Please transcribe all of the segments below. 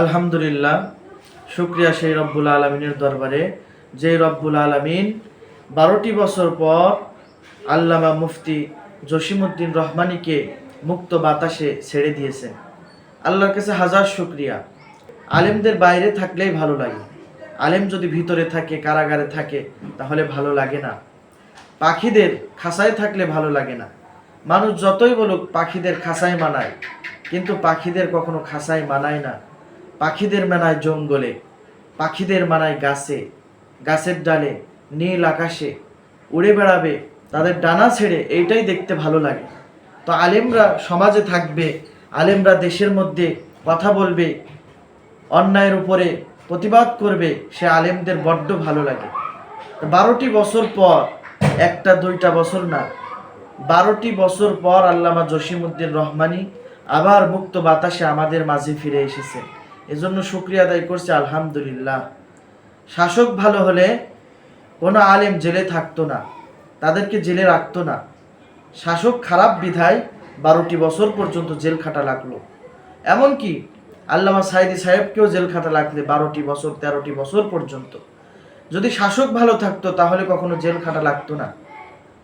আলহামদুলিল্লাহ, শুক্রিয়া সেই রব্বুল আলমিনের দরবারে, যে রব্বুল আলমিন বারোটি বছর পর আল্লামা মুফতি জসিমুদ্দিন রহমানিকে মুক্ত বাতাসে ছেড়ে দিয়েছেন। আল্লাহর কাছে হাজার শুক্রিয়া। আলেমদের বাইরে থাকলেই ভালো লাগে। আলেম যদি ভিতরে থাকে, কারাগারে থাকে, তাহলে ভালো লাগে না। পাখিদের খাসায় থাকলে ভালো লাগে না। মানুষ যতই বলুক, পাখিদের খাসায় মানায়, কিন্তু পাখিদের কখনো খাসায় মানায় না। পাখিদের মানায় জঙ্গলে, পাখিদের মানায় গাছে, গাছের ডালে, নীল আকাশে উড়ে বেড়াবে, তাদের ডানা ছেড়ে এইটাই দেখতে ভালো লাগে। তো আলেমরা সমাজে থাকবে, আলেমরা দেশের মধ্যে কথা বলবে, অন্যায়ের উপরে প্রতিবাদ করবে, সে আলেমদের বড্ড ভালো লাগে। বারোটি বছর পর, একটা দুইটা বছর না, বারোটি বছর পর আল্লামা জসিমউদ্দিন রহমানি আবার মুক্ত বাতাসে আমাদের মাঝে ফিরে এসেছে। এজন্য শুক্রিয়া আদায় করছে, আলহামদুলিল্লাহ। শাসক ভালো হলে কোনো আলেম জেলে থাকতো না, তাদেরকে জেলে রাখতো না। শাসক খারাপ বিধায় বারোটি বছর পর্যন্ত জেল খাটা লাগল। এমনকি আল্লামা সাইদি সাহেবকেও জেল খাটা লাগলে বারোটি বছর, তেরোটি বছর পর্যন্ত। যদি শাসক ভালো থাকতো, তাহলে কখনো জেল খাটা লাগতো না।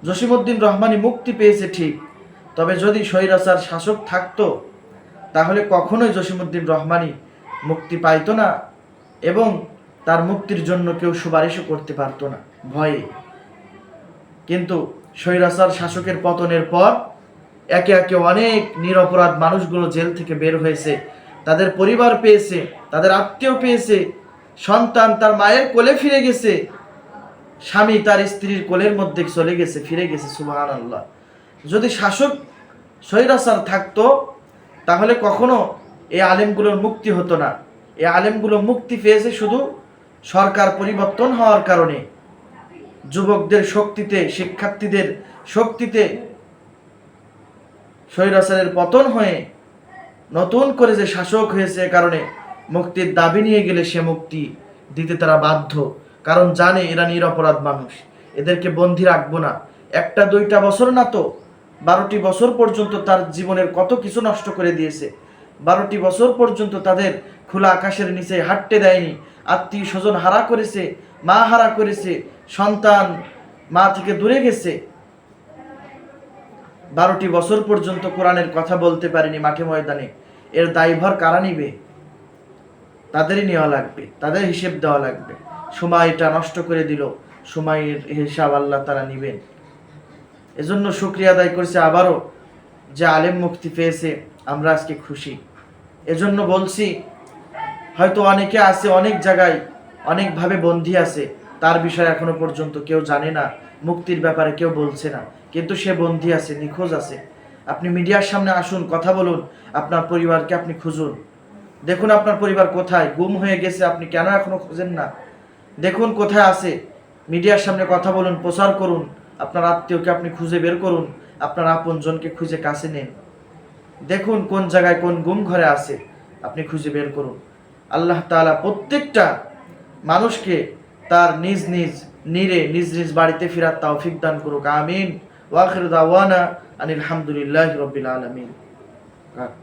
জসিমুদ্দিন রহমানি মুক্তি পেয়েছে ঠিক, তবে যদি স্বৈরাচার শাসক থাকতো, তাহলে কখনোই জসিমুদ্দিন রহমানি মুক্তি পাইতো না এবং তার মুক্তির জন্য কেউ সুপারিশও করতে পারতো না, ভয়ে। কিন্তু স্বৈরাচার শাসকের পতনের পর একে একে অনেক নিরপরাধ মানুষগুলো জেল থেকে বের হয়েছে, তাদের পরিবার পেয়েছে, তাদের আত্মীয় পেয়েছে, সন্তান তার মায়ের কোলে ফিরে গেছে, স্বামী তার স্ত্রীর কোলের মধ্যে চলে গেছে, ফিরে গেছে সুবাহান আল্লাহ যদি শাসক স্বৈরাচার থাকতো, তাহলে কখনো এই আলেমগুলোর মুক্তি হতো না। এই আলেমগুলো মুক্তি পেয়েছে শুধু সরকার পরিবর্তন হওয়ার কারণে। যুবকদের শক্তিতে, শিক্ষার্থীদের শক্তিতে স্বৈরাচারের পতন হয়ে নতুন করে যে শাসক হয়েছে কারণে মুক্তির দাবি নিয়ে গেলে সে মুক্তি দিতে তারা বাধ্য। কারণ জানে এরা নিরপরাধ মানুষ। এদেরকে বন্দি রাখব না। একটা দুইটা বছর না তো, বারোটি বছর পর্যন্ত তার জীবনের কত কিছু নষ্ট করে দিয়েছে। বারোটি বছর পর্যন্ত তাদের খোলা আকাশের নিচে হাঁটতে দেয়নি। আত্মীয় স্বজন হারা করেছে, মা হারা করেছে, সন্তান মা থেকে দূরে গেছে। বারোটি বছর পর্যন্ত কোরআনের কথা বলতে পারেনি মাঠে ময়দানে। এর দায়ভার কারা নিবে? তাদেরই নেওয়া লাগবে, তাদের হিসেব দেওয়া লাগবে। সময়টা নষ্ট করে দিল, সময়ের হিসাব আল্লাহ তারা নিবেন। এজন্য শুক্রিয়া আদায় করছে আবারও। যে আলেম মুক্তি পেয়েছে, আমরা আজকে খুশি। এজন্য বলছি, হয়তো অনেকে আছে, অনেক জায়গায় অনেকভাবে বন্দী আছে, তার বিষয়ে এখনও পর্যন্ত কেউ জানে না, মুক্তির ব্যাপারে কেউ বলছে না, কিন্তু সে বন্দী আছে, নিখোঁজ আছে। আপনি মিডিয়ার সামনে আসুন, কথা বলুন, আপনার পরিবারকে আপনি খুঁজুন। দেখুন আপনার পরিবার কোথায়, গুম হয়ে গেছে, আপনি কেন এখনও খুঁজেন না? দেখুন কোথায় আছে, মিডিয়ার সামনে কথা বলুন, প্রচার করুন, আপনার আত্মীয়কে আপনি খুঁজে বের করুন, আপনার আপনজনকে খুঁজে কাছে নেন। দেখুন কোন জায়গায় কোন গুম ঘরে আছে, আপনি খুঁজে বের করুন। আল্লাহ তালা প্রত্যেকটা মানুষকে তার নিজ নিজ নিরে নিজ নিজ বাড়িতে ফেরার তাওফিক দান করুক। আমিন। ওয়াখির দাওয়ানা আনিল আলহামদুলিল্লাহ রবিল আলমিন। কাট